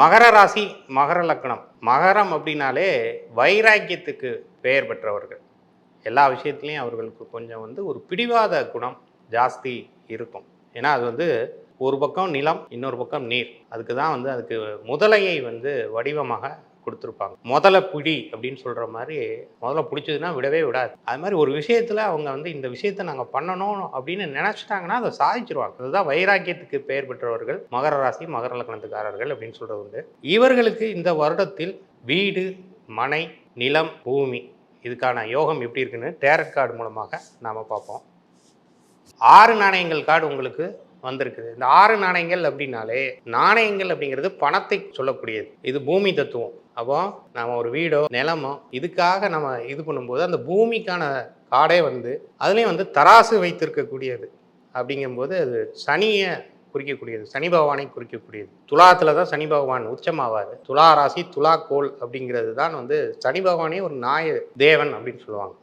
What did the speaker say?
மகர ராசி மகர லக்னம். மகரம் அப்படின்னாலே வைராக்கியத்துக்கு பெயர் பெற்றவர்கள். எல்லா விஷயத்துலையும் அவர்களுக்கு கொஞ்சம் வந்து ஒரு பிடிவாத குணம் ஜாஸ்தி இருக்கும். ஏன்னா அது வந்து ஒரு பக்கம் நிலம் இன்னொரு பக்கம் நீர். அதுக்கு தான் வந்து அதுக்கு முதலையை வந்து வடிவமாக கொடுத்துருப்பாங்க. முதல்ல பிடி அப்படின்னு சொல்கிற மாதிரி முதல்ல பிடிச்சதுன்னா விடவே விடாது. அது மாதிரி ஒரு விஷயத்தில் அவங்க வந்து இந்த விஷயத்தை நாங்கள் பண்ணணும் அப்படின்னு நினச்சிட்டாங்கன்னா அதை சாதிச்சிருவாங்க. அதுதான் வைராக்கியத்துக்கு பெயர் பெற்றவர்கள் மகர ராசி மகர லக்னத்துக்காரர்கள் அப்படின்னு சொல்கிறது உண்டு. இவர்களுக்கு இந்த வருடத்தில் வீடு மனை நிலம் பூமி இதுக்கான யோகம் எப்படி இருக்குன்னு டேரட் கார்டு மூலமாக நாம் பார்ப்போம். ஆறு நாணயங்கள் கார்டு உங்களுக்கு வந்திருக்குது. இந்த ஆறு நாணயங்கள் அப்படின்னாலே நாணயங்கள் அப்படிங்கிறது பணத்தை சொல்லக்கூடியது. இது பூமி தத்துவம். அப்போ நம்ம ஒரு வீடோ நிலமோ இதுக்காக நம்ம இது பண்ணும்போது அந்த பூமிக்கான காடே வந்து அதுலேயும் வந்து தராசு வைத்திருக்கக்கூடியது. அப்படிங்கும்போது அது சனியை குறிக்கக்கூடியது. சனி பகவானை குறிக்கக்கூடியது. துலாத்தில் தான் சனி பகவான் உச்சமாவார். துலா ராசி துலா கோல் அப்படிங்கிறது தான் வந்து சனி பகவானே ஒரு நாய தேவன் அப்படின்னு சொல்லுவாங்க.